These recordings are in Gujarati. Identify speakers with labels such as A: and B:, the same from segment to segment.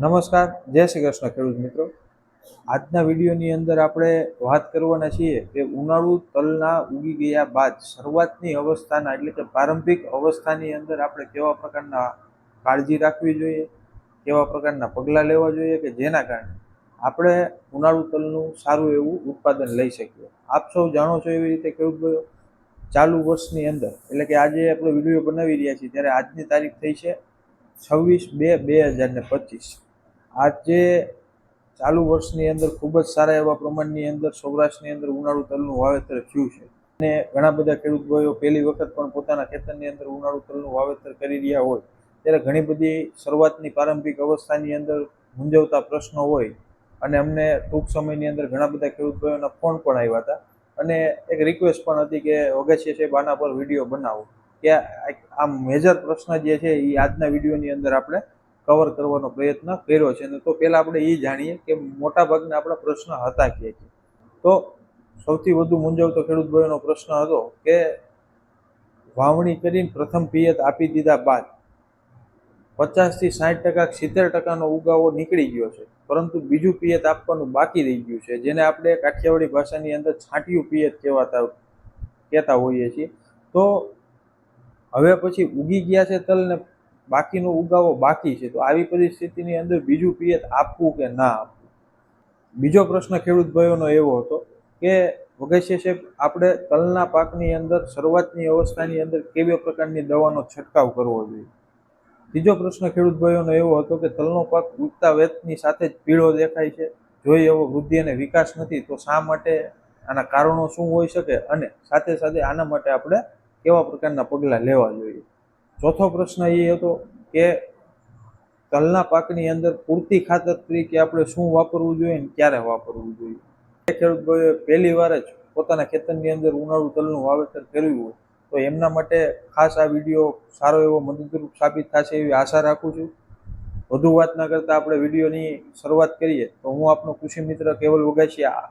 A: નમસ્કાર, જય શ્રી કૃષ્ણ ખેડૂત મિત્રો. આજના વિડીયોની અંદર આપણે વાત કરવાના છીએ કે ઉનાળુ તલના ઉગી ગયા બાદ શરૂઆતની અવસ્થાના એટલે કે પ્રારંભિક અવસ્થાની અંદર આપણે કેવા પ્રકારના કાળજી રાખવી જોઈએ, કેવા પ્રકારના પગલાં લેવા જોઈએ કે જેના કારણે આપણે ઉનાળુ તલનું સારું એવું ઉત્પાદન લઈ શકીએ. આપ સૌ જાણો છો એવી રીતે ખેડૂત ભાઈઓ, ચાલુ વર્ષની અંદર એટલે કે આજે આપણે વીડિયો બનાવી રહ્યા છીએ ત્યારે આજની તારીખ થઈ છે છવ્વીસ બે બે હજાર ને પચીસ. આજે ચાલુ વર્ષની અંદર ખૂબ જ સારા એવા પ્રમાણની અંદર સૌરાષ્ટ્રની અંદર ઉનાળુ તલનું વાવેતર થયું છે. અને ઘણા બધા ખેડૂત ભાઈઓ પહેલી વખત પણ પોતાના ખેતરની અંદર ઉનાળુ તલનું વાવેતર કરી રહ્યા હોય. ત્યારે ઘણી બધી શરૂઆતની પ્રારંભિક અવસ્થાની અંદર મૂંઝવતા પ્રશ્નો હોય. અને અમને ટૂંક સમયની અંદર ઘણા બધા ખેડૂત ભાઈઓના ફોન પણ આવ્યા હતા. અને એક રિક્વેસ્ટ પણ હતી કે અગત્ય સાહેબ, આના પર વીડિયો બનાવો. કે આ મેજર પ્રશ્ન જે છે એ આજના વિડીયોની અંદર આપણે કવર કરવાનો પ્રયત્ન કર્યો છે. અને તો પહેલાં આપણે એ જાણીએ કે મોટાભાગના આપણા પ્રશ્ન હતા કે તો સૌથી વધુ મૂંઝવતો ખેડૂત પ્રશ્ન હતો કે વાવણી કરીને પ્રથમ પિયત આપી દીધા બાદ પચાસથી સાઠ ટકા, સિત્તેર ટકાનો ઉગાવો નીકળી ગયો છે. પરંતુ બીજું પિયત આપવાનું બાકી રહી ગયું છે. જેને આપણે કાઠિયાવાડી ભાષાની અંદર છાંટિયું પિયત કહેવાતા કહેતા હોઈએ છીએ. તો હવે પછી ઉગી ગયા છે તલને બાકીનો ઉગાવો બાકી છે, તો આવી પરિસ્થિતિની અંદર બીજું પિયત આપવું કે ના આપવું? બીજો પ્રશ્ન ખેડૂત ભાઈઓનો એવો હતો કે વગેરે સાહેબ, આપણે તલના પાકની અંદર, શરૂઆતની અવસ્થાની અંદર કેવી પ્રકારની દવાનો છંટકાવ કરવો જોઈએ? ત્રીજો પ્રશ્ન ખેડૂત ભાઈઓનો એવો હતો કે, તલનો પાક ઉગતા વેતની સાથે જ પીળો દેખાય છે. જોઈએ એવો વૃદ્ધિ અને વિકાસ નથી, તો શા માટે આના કારણો શું હોઈ શકે? અને સાથે સાથે આના માટે આપણે કેવા પ્રકારના પગલાં લેવા જોઈએ? ચોથો પ્રશ્ન એ હતો કે તલના પાકની અંદર પૂરતી ખાતર તરીકે આપણે શું વાપરવું જોઈએ અને ક્યારે વાપરવું જોઈએ? ખેડૂત ભાઈએ પહેલી વાર જ પોતાના ખેતરની અંદર ઉનાળુ તલનું વાવેતર કર્યું હોય તો એમના માટે ખાસ આ વીડિયો સારો એવો મદદરૂપ સાબિત થશે એવી આશા રાખું છું. વધુ વાત ના કરતાં આપણે વિડીયોની શરૂઆત કરીએ તો હું આપનો કૃષિ મિત્ર કેવલ વગાસિયા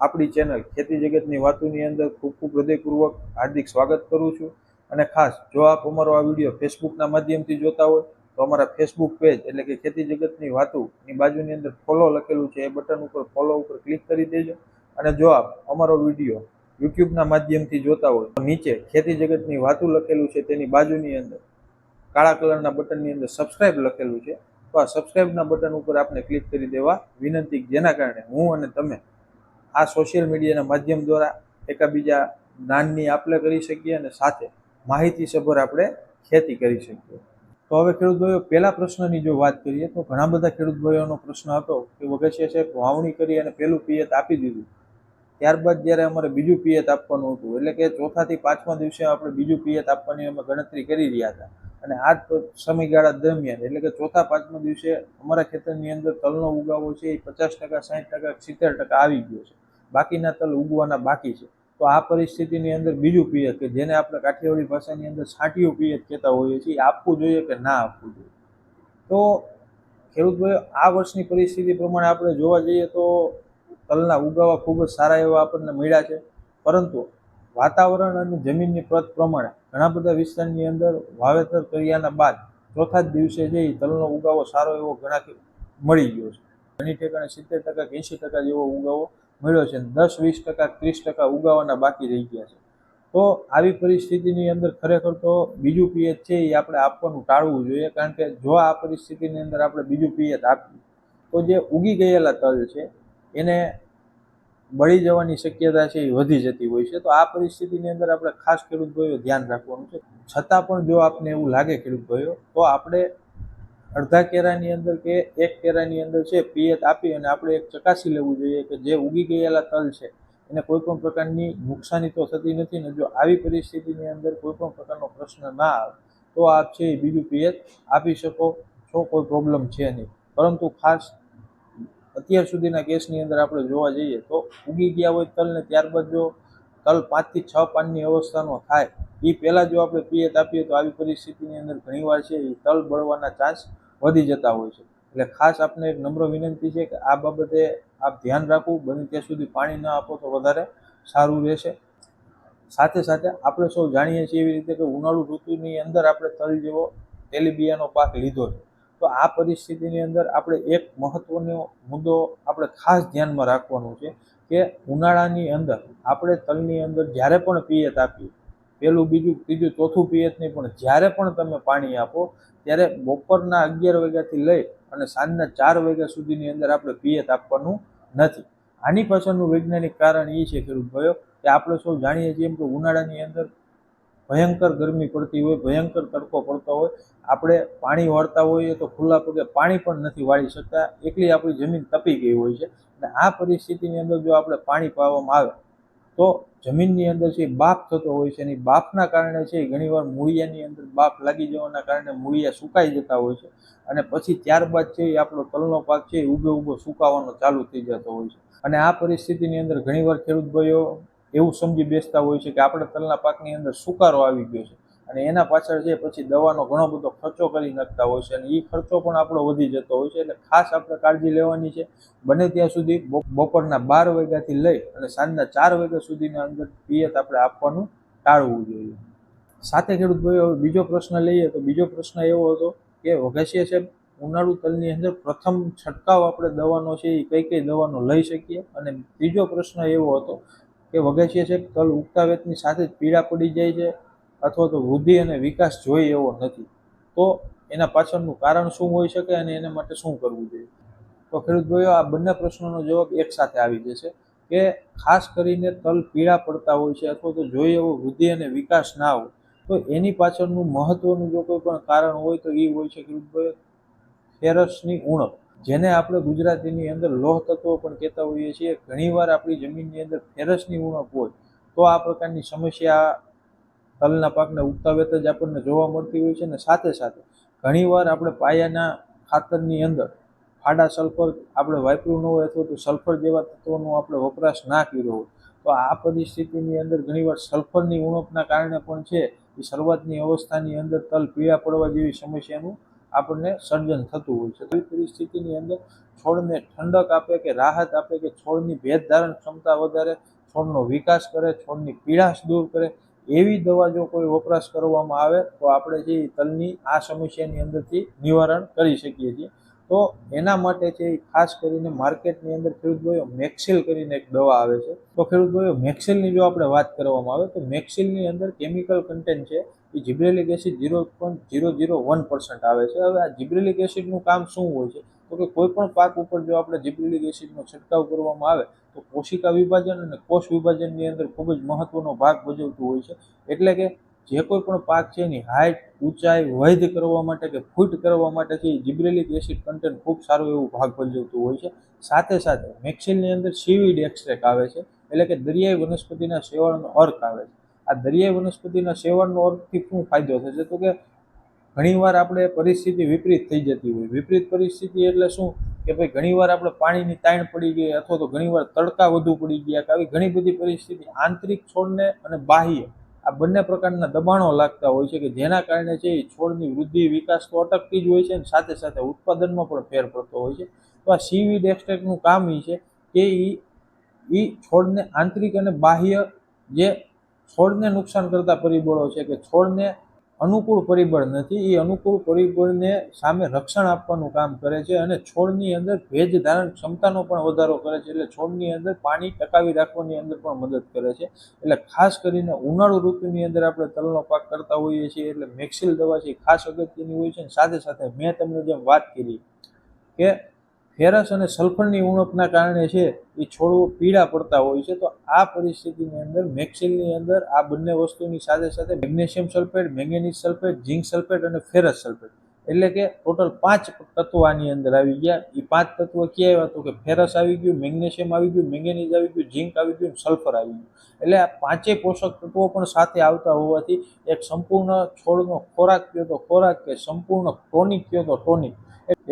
A: આપણી ચેનલ ખેતી જગતની વાતોની અંદર ખૂબ ખૂબ હૃદયપૂર્વક હાર્દિક સ્વાગત કરું છું. અને ખાસ જો આપ અમારો આ વીડિયો ફેસબુકના માધ્યમથી જોતા હોય, તો અમારા ફેસબુક પેજ એટલે કે ખેતી જગતની વાતોની બાજુની અંદર ફોલો લખેલું છે, એ બટન ઉપર ફોલો ઉપર ક્લિક કરી દેજો. અને જો આપ અમારો વીડિયો યુટ્યુબના માધ્યમથી જોતા હોય, તો નીચે ખેતી જગતની વાતો લખેલું છે, તેની બાજુની અંદર કાળા કલરના બટનની અંદર સબસ્ક્રાઇબ લખેલું છે, તો આ સબસ્ક્રાઇબના બટન ઉપર આપણે ક્લિક કરી દેવા વિનંતી જેના કારણે હું અને તમે આ સોશિયલ મીડિયાના માધ્યમ દ્વારા એકાબીજા જ્ઞાનની આપલે કરી શકીએ અને સાથે માહિતીસભર આપણે ખેતી કરી શકીએ. તો હવે ખેડૂત ભાઈઓ, પહેલા પ્રશ્નની જો વાત કરીએ તો ઘણા બધા ખેડૂત ભાઈઓનો પ્રશ્ન હતો કે વગેરે છે, વાવણી કરી અને પહેલું પિયત આપી દીધું. ત્યારબાદ જ્યારે અમારે બીજું પિયત આપવાનું હતું, એટલે કે ચોથાથી પાંચમા દિવસે આપણે બીજું પિયત આપવાની અમે ગણતરી કરી રહ્યા હતા. અને આ સમયગાળા દરમિયાન, એટલે કે ચોથા પાંચમા દિવસે અમારા ખેતરની અંદર તલનો ઉગાવો છે, એ પચાસ ટકા સાઠ ટકા, સિત્તેર ટકા આવી ગયો છે. બાકીના તલ ઉગવાના બાકી છે. તો આ પરિસ્થિતિની અંદર બીજું પિયત કે જેને આપણે કાઠિયાવાડી ભાષાની અંદર છાંટિયું પિયત કહેતા હોઈએ છીએ આપવું જોઈએ કે ના આપવું જોઈએ? તો ખેડૂત આ વર્ષની પરિસ્થિતિ પ્રમાણે આપણે જોવા જઈએ તો તલના ઉગાવા ખૂબ જ સારા એવા આપણને મળ્યા છે. પરંતુ વાતાવરણ અને જમીનની પ્રત પ્રમાણે ઘણા બધા વિસ્તારની અંદર વાવેતર કર્યાના બાદ ચોથા જ દિવસે જઈ તલનો ઉગાવો સારો એવો ઘણા મળી ગયો છે. ઘણી ઠેકાણે સિત્તેર ટકા કે એંશી ટકા જેવો ઉગાવો મળ્યો છે. દસ, વીસ ટકા, ત્રીસ ટકા ઉગાવાના બાકી રહી ગયા છે. તો આવી પરિસ્થિતિની અંદર ખરેખર તો બીજું પીએચ છે એ આપણે આપવાનું ટાળવું જોઈએ. કારણ કે જો આ પરિસ્થિતિની અંદર આપણે બીજું પીએચ આપીએ, તો જે ઉગી ગયેલા તલ છે, એને બળી જવાની શક્યતા છે એ વધી જતી હોય છે. તો આ પરિસ્થિતિની અંદર આપણે ખાસ ખેડૂત ભાઈઓ ધ્યાન રાખવાનું છે. છતાં પણ જો આપને એવું લાગે ખેડૂત ભાઈઓ તો આપણે અડધા કેરાની અંદર કે એક કેરાની અંદર છે, પિયત આપી અને આપણે એક ચકાસી લેવું જોઈએ કે જે ઉગી ગયેલા તલ છે, એને કોઈ પણ પ્રકારની નુકસાની તો થતી નથી ને જો આવી પરિસ્થિતિની અંદર કોઈ પણ પ્રકારનો પ્રશ્ન ના આવે, તો આપ છે એ બીજું પિયત આપી શકો, છો કોઈ પ્રોબ્લેમ છે નહીં. પરંતુ ખાસ અત્યાર સુધીના કેસની અંદર આપણે જોવા જઈએ તો ઉગી ગયા હોય તલને ત્યારબાદ જો તલ પાંચથી છ પાનની અવસ્થાનો થાય એ પહેલાં જો આપણે પિયત આપીએ તો આવી પરિસ્થિતિની અંદર ઘણીવાર છે એ તલ બળવાના ચાન્સ વધી જતા હોય છે. એટલે ખાસ આપને એક નમ્ર વિનંતી છે કે આ બાબતે આપ ધ્યાન રાખવું. બને ત્યાં સુધી પાણી ન આપો તો વધારે સારું રહેશે. સાથે સાથે આપણે સૌ જાણીએ છીએ એવી રીતે કે ઉનાળુ ઋતુની અંદર આપણે તલ જેવો તેલીબિયાનો પાક લીધો છે. તો આ પરિસ્થિતિની અંદર આપણે એક મહત્વનો મુદ્દો આપણે ખાસ ધ્યાનમાં રાખવાનો છે કે ઉનાળાની અંદર આપણે તલની અંદર જ્યારે પણ પિયત આપીએ પહેલું બીજું ત્રીજું ચોથું પીએચ નહીં પણ જ્યારે પણ તમે પાણી આપો, ત્યારે બપોરના અગિયાર વાગ્યાથી લઈ અને સાંજના ચાર વાગ્યા સુધીની અંદર આપણે પિયત આપવાનું નથી. આની પાછળનું વૈજ્ઞાનિક કારણ એ છે ખેડૂત ભાઈઓ, કે આપણે સૌ જાણીએ છીએ એમ કે ઉનાળાની અંદર ભયંકર ગરમી પડતી હોય, ભયંકર તડકો પડતો હોય, આપણે પાણી વાળતા હોઈએ તો ખુલ્લા પગે પાણી પણ નથી વાળી શકતા એટલી આપણી જમીન તપી ગઈ હોય છે. અને આ પરિસ્થિતિની અંદર જો આપણે પાણી પાવામાં આવે તો જમીનની અંદર છે બાફ થતો હોય છે અને બાફના કારણે છે, ઘણીવાર મૂળિયાની અંદર બાફ લાગી જવાના કારણે મૂળિયા સુકાઈ જતા હોય છે અને પછી ત્યારબાદ છે એ આપણો તલનો પાક છે એ ઊભો ઊભો સુકાવાનો ચાલુ થઈ જતો હોય છે. અને આ પરિસ્થિતિની અંદર ઘણીવાર ખેડૂત ભાઈઓ એવું સમજી બેસતા હોય છે કે આપણે તલના પાકની અંદર સુકારો આવી ગયો છે. અને એના પાછળ જે પછી દવાનો ઘણો બધો ખર્ચો કરી નાખતા હોય છે અને એ ખર્ચો પણ આપણો વધી જતો હોય છે એટલે ખાસ આપણે કાળજી લેવાની છે. બને ત્યાં સુધી બપોરના બાર વાગ્યાથી લઈ અને સાંજના ચાર વાગ્યા સુધીના અંદર પિયત આપણે આપવાનું ટાળવું જોઈએ. સાથે ખેડૂત ભાઈ હવે બીજો પ્રશ્ન લઈએ તો બીજો પ્રશ્ન એવો હતો કે વઘાસિયા સાહેબ, ઉનાળુ તલની અંદર પ્રથમ છંટકાવ આપણે દવાનો છે એ કઈ કઈ દવાનો લઈ શકીએ? અને ત્રીજો પ્રશ્ન એવો હતો કે વઘાસિયા સાહેબ, તલ ઉગતા વેતની સાથે જ પીળા પડી જાય છે અથવા તો વૃદ્ધિ અને વિકાસ જોઈ એવો નથી. તો એના પાછળનું કારણ શું હોઈ શકે અને એના માટે શું કરવું જોઈએ? તો ખેડૂત ભાઈઓ, આ બંને પ્રશ્નોનો જવાબ એક સાથે આવી જશે કે ખાસ કરીને તલ પીળા પડતા હોય છે અથવા તો જોઈએ એવો વૃદ્ધિ અને વિકાસ ના હોય, તો એની પાછળનું મહત્વનું જો કોઈ પણ કારણ હોય તો એ હોય છે ખેડૂત ફેરસની ઉણપ. જેને આપણે ગુજરાતીની અંદર લોહ તત્વો પણ કહેતા હોઈએ છીએ. ઘણીવાર આપણી જમીનની અંદર ફેરસની ઉણપ હોય, તો આ પ્રકારની સમસ્યા તલના પાકને ઉગતા વેત જ આપણને જોવા મળતી હોય છે અને સાથે સાથે ઘણીવાર આપણે પાયાના ખાતરની અંદર ફાડા સલ્ફર આપણે વાપર્યું ન હોય અથવા તો સલ્ફર જેવા તત્વોનો આપણે વપરાશ ના કર્યો હોય. તો આ પરિસ્થિતિની અંદર ઘણીવાર સલ્ફરની ઉણપના કારણે પણ છે એ શરૂઆતની અવસ્થાની અંદર તલ પીળા પડવા જેવી સમસ્યાનું આપણને સર્જન થતું હોય છે. એવી પરિસ્થિતિની અંદર છોડને ઠંડક આપે કે રાહત આપે કે છોડની ભેદ ધારણ ક્ષમતા વધારે, છોડનો વિકાસ કરે, છોડની પીડાશ દૂર કરે એવી દવા જો કોઈ વપરાશ કરવામાં આવે, તો આપણે જે તલની, આ સમસ્યાની અંદરથી નિવારણ કરી શકીએ છીએ. તો એના માટે છે ખાસ કરીને માર્કેટની અંદર ખેડૂત ભાઈઓ મેક્સિલ કરીને એક દવા આવે છે. તો ખેડૂત ભાઈઓ મેક્સિલની જો આપણે વાત કરવામાં આવે, તો મેક્સિલની અંદર કેમિકલ કન્ટેન્ટ છે એ gibberellic acid zero point zero zero one percent આવે છે. હવે આ જીબ્રેલિક એસિડનું કામ શું હોય છે? તો કે કોઈ પણ પાક ઉપર જો આપણે જીબ્રેલિક એસિડનો છંટકાવ કરવામાં આવે, તો કોશિકા વિભાજન અને કોષ વિભાજનની અંદર ખૂબ જ મહત્વનો ભાગ ભજવતું હોય છે. એટલે કે જે કોઈ પણ પાક છે એની હાઇટ ઊંચાઈ, વૈધ કરવા માટે કે ફૂટ કરવા માટે છે જીબ્રેલિક એસિડ કન્ટેન્ટ ખૂબ સારો એવો ભાગ ભજવતું હોય છે. સાથે સાથે મેક્સિલની અંદર સીવીડ એક્સ્ટ્રેક આવે છે, એટલે કે દરિયાઈ વનસ્પતિના સેવનનો અર્ક આવે છે. આ દરિયાઈ વનસ્પતિના સેવનનો અર્કથી શું ફાયદો થશે? તો કે ઘણીવાર આપણે પરિસ્થિતિ વિપરીત થઈ જતી હોય. વિપરીત પરિસ્થિતિ એટલે શું? કે ભાઈ ઘણીવાર આપણે પાણીની તાણ પડી ગઈ અથવા તો ઘણીવાર તડકા વધુ પડી ગયા કે આવી ઘણી બધી પરિસ્થિતિ આંતરિક છોડને અને બાહ્ય. આ બંને પ્રકારના દબાણો લાગતા હોય છે કે જેના કારણે છે એ છોડની વૃદ્ધિ, વિકાસ તો અટકતી જ હોય છે અને સાથે સાથે ઉત્પાદનમાં પણ ફેર પડતો હોય છે. તો આ સીવીડ એક્સટ્રેક્ટનું કામ એ છે કે એ એ છોડને આંતરિક અને બાહ્ય જે છોડને નુકસાન કરતા પરિબળો છે કે છોડને અનુકૂળ પરિબળ નથી એ અનુકૂળ પરિબળને સામે રક્ષણ આપવાનું કામ કરે છે અને છોડની અંદર ભેજ ધારણ ક્ષમતાનો પણ વધારો કરે છે. એટલે છોડની અંદર પાણી ટકાવી રાખવાની અંદર પણ મદદ કરે છે. એટલે ખાસ કરીને ઉનાળુ ઋતુની અંદર આપણે તલનો પાક કરતા હોઈએ છીએ. એટલે મેક્સિલ દવા છે ખાસ અગત્યની હોય છે. અને સાથે સાથે મેં તમને જેમ વાત કરી કે ફેરસ અને સલ્ફરની ઉણપના કારણે છે, એ છોડવો પીળા પડતા હોય છે, તો આ પરિસ્થિતિની અંદર મેક્સિલની અંદર, આ બંને વસ્તુની સાથે સાથે magnesium sulphate, manganese sulphate, zinc sulphate અને ફેરસ સલ્ફેટ. એટલે કે ટોટલ પાંચ તત્વો આની અંદર આવી ગયા. એ પાંચ તત્વો ક્યાં આવ્યા તો કે ફેરસ આવી ગયું, મેગ્નેશિયમ આવી ગયું, મેંગેનીઝ આવી ગયું, ઝીંક આવી ગયું, સલ્ફર આવી ગયું. એટલે આ પાંચેય પોષક તત્વો પણ સાથે આવતા હોવાથી એક સંપૂર્ણ છોડનો ખોરાક કયો તો ખોરાક કે સંપૂર્ણ ટોનિક કયો તો ટોનિક.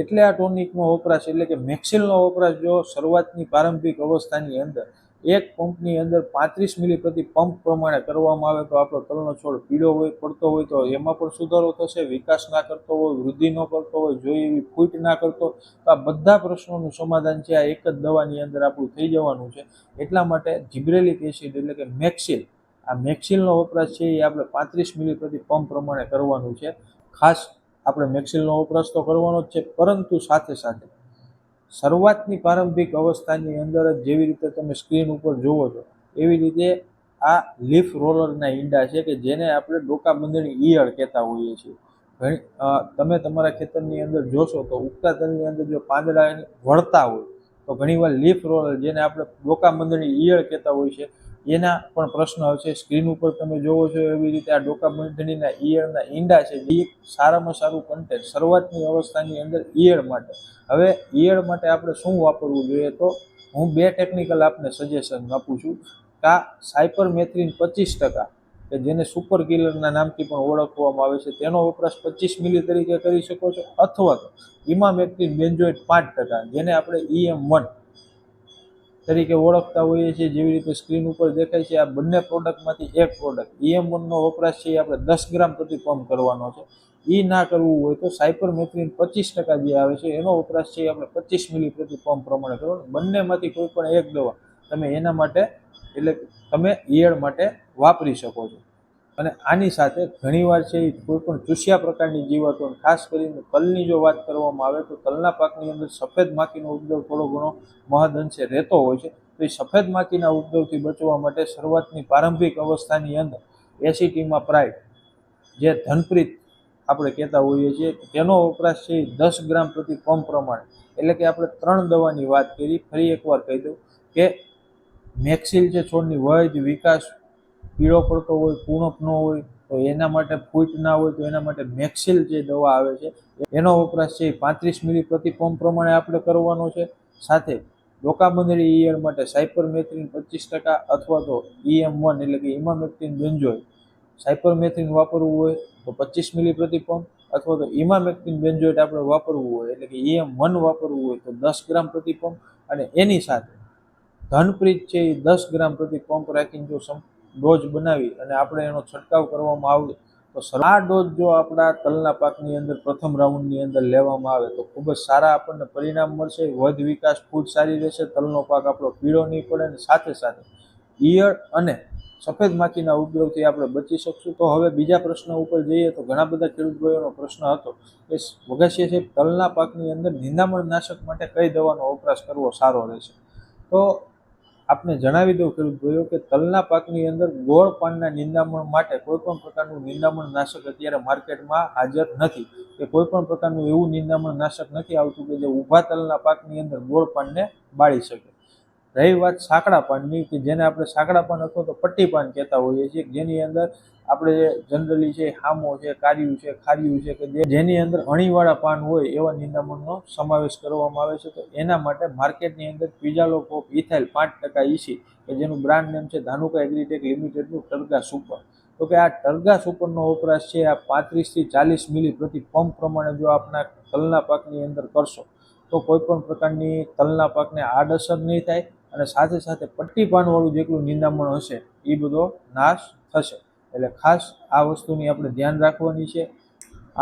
A: એટલે આ ટોનિકનો વપરાશ, એટલે કે મેક્સિલનો વપરાશ જો શરૂઆતની પ્રારંભિક અવસ્થાની અંદર એક પંપની અંદર પાંત્રીસ મિલી પ્રતિ પંપ પ્રમાણે કરવામાં આવે તો આપણો તલનો છોડ પીળો હોય, પડતો હોય તો એમાં પણ સુધારો થશે, વિકાસ ના કરતો હોય, વૃદ્ધિ ન કરતો હોય જોઈએ એવી ફૂટ ના કરતો તો આ બધા પ્રશ્નોનું સમાધાન છે. આ એક જ દવાની અંદર આપણું થઈ જવાનું છે. એટલા માટે જીબ્રેલિક એસિડ એટલે કે મેક્સિલ, આ મેક્સિલનો વપરાશ છે એ આપણે પાંત્રીસ મિલી પ્રતિ પંપ પ્રમાણે કરવાનું છે. ખાસ આપણે મેક્સિલનો વપરાશ તો કરવાનો જ છે, પરંતુ સાથે સાથે શરૂઆતની પ્રારંભિક અવસ્થાની અંદર જ જેવી રીતે તમે સ્ક્રીન ઉપર જુઓ છો, એવી રીતે આ લીફ રોલરના ઈંડા છે કે જેને આપણે ડોકા બંધણી ઈયળ કહેતા હોઈએ છીએ. ઘણી તમે તમારા ખેતરની અંદર જોશો તો ઉગતા તલની અંદર જો પાંદડા વળતા હોય, તો ઘણીવાર લીફ રોલર જેને આપણે ડોકા બંધણી ઈયળ કહેતા હોય છે એના પણ પ્રશ્ન આવશે સ્ક્રીન ઉપર તમે જોવો છો એવી રીતે આ ડોકા બંધણીના ઈયળના ઈંડા છે, જે સારામાં સારું કન્ટેન્ટ શરૂઆતની અવસ્થાની અંદર ઈયળ માટે. હવે ઈયળ માટે આપણે શું વાપરવું જોઈએ તો હું બે ટેકનિકલ આપને સજેશન આપું છું. કા સાયપરમેથ્રિન પચીસ ટકા, કે જેને સુપર કિલરના નામથી પણ ઓળખવામાં આવે છે, તેનો વપરાશ પચીસ મિલી તરીકે કરી શકો છો. અથવા તો ઇમામેક્ટિન બેન્જોઇટ પાંચ ટકા, જેને આપણે ઈએમ વન તરીકે ઓળખતા હોઈએ છીએ, જેવી રીતે સ્ક્રીન ઉપર દેખાય છે, આ બંને પ્રોડક્ટમાંથી એક પ્રોડક્ટ ઈએમ વનનો વપરાશ છે, એ આપણે દસ ગ્રામ પ્રતિ પંપ કરવાનો છે. એ ના કરવું હોય તો સાયપરમેથ્રિન પચીસ ટકા જે આવે છે, એનો વપરાશ છે, એ આપણે પચીસ મિલી પ્રતિ પંપ પ્રમાણે કરવાનો. બંનેમાંથી કોઈ પણ એક દવા તમે એના માટે, એટલે તમે ઈયળ માટે વાપરી શકો છો. અને આની સાથે ઘણીવાર છે એ કોઈ પણ ચૂસ્યા પ્રકારની જીવાતો ખાસ કરીને તલની જો વાત કરવામાં આવે તો તલના પાકની અંદર સફેદ માખીનો ઉપદ્રવ થોડો ઘણો મહદઅંશે રહેતો હોય છે. તો એ સફેદ માખીના ઉપદ્રવથી બચવા માટે શરૂઆતની પ્રારંભિક અવસ્થાની અંદર એસિટીમાં પ્રાઇડ જે ધનપ્રીત આપણે કહેતા હોઈએ છીએ તેનો વપરાશ છે એ દસ ગ્રામ પ્રતિ પંપ પ્રમાણે. એટલે કે આપણે ત્રણ દવાની વાત કરી, ફરી એકવાર કહી દઉં કે મેક્સિલ જે છોડની વય વિકાસ પીળો પડતો હોય પૂર્ણપ ન હોય, તો એના માટે ફૂટ ના હોય, તો એના માટે મેક્સિલ જે દવા આવે છે, એનો વપરાશ છે એ પાંત્રીસ મિલી પ્રતિ પંપ પ્રમાણે આપણે કરવાનો છે. સાથે ડોકાબંધડી ઈયળ માટે સાયપરમેથ્રિન પચીસ ટકા અથવા તો ઈએમ વન એટલે કે ઇમામેક્ટિન બેન્જોય સાયપરમેથ્રિન વાપરવું હોય તો પચીસ મિલી પ્રતિ પંપ અથવા તો ઇમામેક્ટિન બેન્જોઇટ આપણે વાપરવું હોય એટલે કે ઈએમ વન વાપરવું હોય તો દસ ગ્રામ પ્રતિ પંપ. અને એની સાથે ધનપ્રીત છે એ દસ ગ્રામ પ્રતિ પંપ રાખીને જો ડોઝ બનાવી અને આપણે એનો છંટકાવ કરવામાં આવે તો આ ડોઝ જો આપણા તલના પાકની અંદર પ્રથમ રાઉન્ડની અંદર લેવામાં આવે તો ખૂબ જ સારા આપણને પરિણામ મળશે. વધ વિકાસ ખૂબ સારી રહેશે. તલનો પાક આપણો પીળો નહીં પડે અને સાથે સાથે ઈયળ અને સફેદ માખીના ઉપદ્રવથી આપણે બચી શકશું. તો હવે બીજા પ્રશ્ન ઉપર જઈએ તો ઘણા બધા ખેડૂત ભાઈઓનો પ્રશ્ન હતો કે વગાસીએ છે તલના પાકની અંદર નિંદામણ નાશક માટે કઈ દવાનો વપરાશ કરવો સારો રહેશે? તો આપને જણાવી દઉં ખેડૂત ભાઈઓ કે તલના પાકની અંદર ગોળ પાનના નિંદામણ માટે કોઈપણ પ્રકારનું નિંદામણ નાશક અત્યારે માર્કેટમાં હાજર નથી. કે કોઈપણ પ્રકારનું એવું નિંદામણ નાશક નથી આવતું કે જે ઊભા તલના પાકની અંદર ગોળ પાનને બાળી શકે. રહી વાત સાંકડા કે જેને આપણે સાંકડા પાન અથવા તો પટ્ટી પાન કહેતા હોઈએ છીએ જેની અંદર આપણે જનરલી છે હામો છે, કાર્યું છે, ખાર્યું છે, કે જેની અંદર અણીવાળા પાન હોય એવા નિંદામણનો સમાવેશ કરવામાં આવે છે. તો એના માટે માર્કેટની અંદર પીઝાલો પોપ, ઇથાઇલ પાંચ ટકા ઈસી, કે જેનું બ્રાન્ડ નેમ છે ધાનુકા એગ્રીટેક લિમિટેડનું ટર્ગા સુપર તો કે આ ટર્ગા સુપરનો વપરાશ છે આ પાંત્રીસથી ચાલીસ મિલી પ્રતિ પંપ પ્રમાણે જો આપના તલના પાકની અંદર કરશો, તો કોઈ પણ પ્રકારની તલના પાકને આડઅસર નહીં થાય અને સાથે સાથે પટ્ટી પાનવાળું જેટલું નિંદામણ હશે, એ બધો નાશ થશે. એટલે ખાસ આ વસ્તુની આપણે ધ્યાન રાખવાની છે.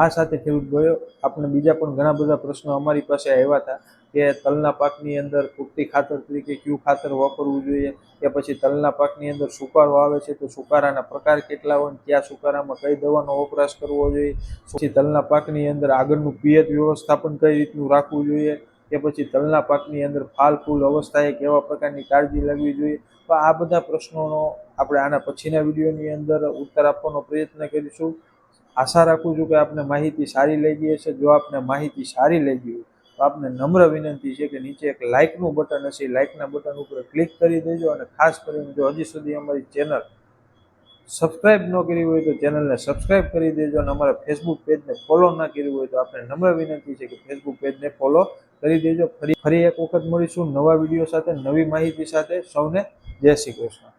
A: આ સાથે ખેડૂત ગયો આપણે બીજા પણ ઘણા બધા પ્રશ્નો અમારી પાસે આવ્યા હતા કે તલના પાકની અંદર પૂરતી ખાતર તરીકે ક્યુ ખાતર વાપરવું જોઈએ, કે પછી તલના પાકની અંદર સુકારો આવે છે તો સુકારાના પ્રકાર કેટલા હોય ક્યાં સુકારામાં કઈ દવાનો વપરાશ કરવો જોઈએ, પછી તલના પાકની અંદર આગળનું પિયત વ્યવસ્થાપન કઈ રીતનું રાખવું જોઈએ કે પછી તલના પાકની અંદર ફાલ, ફૂલ અવસ્થાએ કેવા પ્રકારની કાળજી લેવી જોઈએ? તો આ બધા પ્રશ્નોનો આપણે આના પછીના વિડીયોની અંદર ઉત્તર આપવાનો પ્રયત્ન કરીશું. આશા રાખું છું કે આપને માહિતી સારી લાગી હશે. જો આપને માહિતી સારી લાગી હોય, તો આપને નમ્ર વિનંતી છે કે નીચે એક લાઇકનું બટન હશે. લાઇકના બટન ઉપર ક્લિક કરી દેજો અને ખાસ કરીને જો હજી સુધી અમારી ચેનલ સબસ્ક્રાઇબ ન કરી હોય તો ચેનલને સબસ્ક્રાઇબ કરી દેજો અને અમારા ફેસબુક પેજને ફોલો ના કર્યું હોય તો આપણે નમ્ર વિનંતી છે કે ફેસબુક પેજને ફોલો કરી દેજો. ફરી ફરી એક વખત મળીશું નવા વીડિયો સાથે, નવી માહિતી સાથે. સૌને જય શ્રી કૃષ્ણ.